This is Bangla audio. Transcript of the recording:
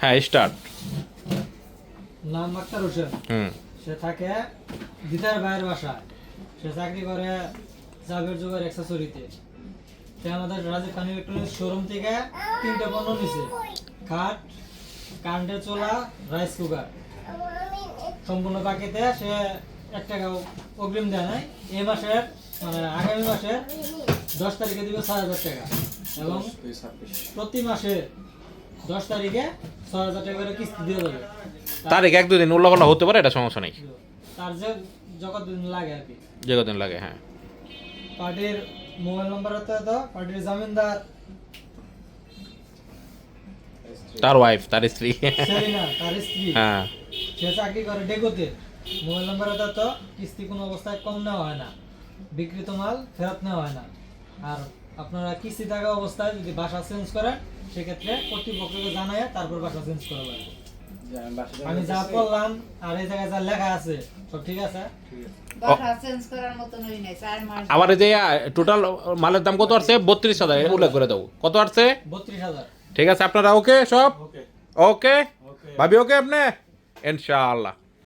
হ্যাঁ স্টার্ট নাম আক্তার হোসেন হুম। সে থাকে দিদার ভাইয়ের বাসায়। সে চাকরি করে জাবের যুগের অ্যাক্সেসরিতে সে আমাদের রাজীব খান ইলেকট্রনিক্স শোরুম থেকে তিনটে পণ্য নিছে। খাট চোলা রাইস কুকার সম্পূর্ণ বাকিতে সে এক টাকাও অগ্রিম দেয় নাই। এই মাসের মানে আগামী মাসের দশ তারিখে দিবে ছয় হাজার টাকা। এবং প্রতি মাসে দশ তারিখে ছয় হাজার টাকা করে কিস্তি দিয়ে দেবে। তারিখ এক দুদিন উল্লাপাল্লা হতে পারে এটা সমস্যা নেই। তার যে যত দিন লাগে আর কি। যে কদিন লাগে হ্যাঁ। পার্টির মোবাইল নম্বর হতে পার্টির জামিনদার। তার ওয়াইফ তার স্ত্রী। সেলিনা তার স্ত্রী। হ্যাঁ। সে চাকরি করে ডেকোতে। মোবাইল নম্বর হতে তো কিস্তি কোনো অবস্থায় কম নেওয়া হয় না। বিক্রিত মাল ফেরত নেওয়া হয় না। আর আপনারা কিস্তি থাকা অবস্থায় যদি বাসা চেঞ্জ করেন সেক্ষেত্রে কর্তৃপক্ষকে জানায় তারপর বাসা চেঞ্জ করা লাগবে। আমি যা বললাম আর এই জায়গায় যা লেখা আছে সব ঠিক আছে? বাসা চেঞ্জ করার মতন হই নাই চার মাস আবার এই যে টোটাল মালের দাম কত আসছে? বত্রিশ হাজার উল্লেখ করে দাও। কত আসছে? বত্রিশ হাজার। ঠিক আছে আপনারা ওকে সব? ওকে ভাবি ওকে আপনি? ইনশাআল্লাহ।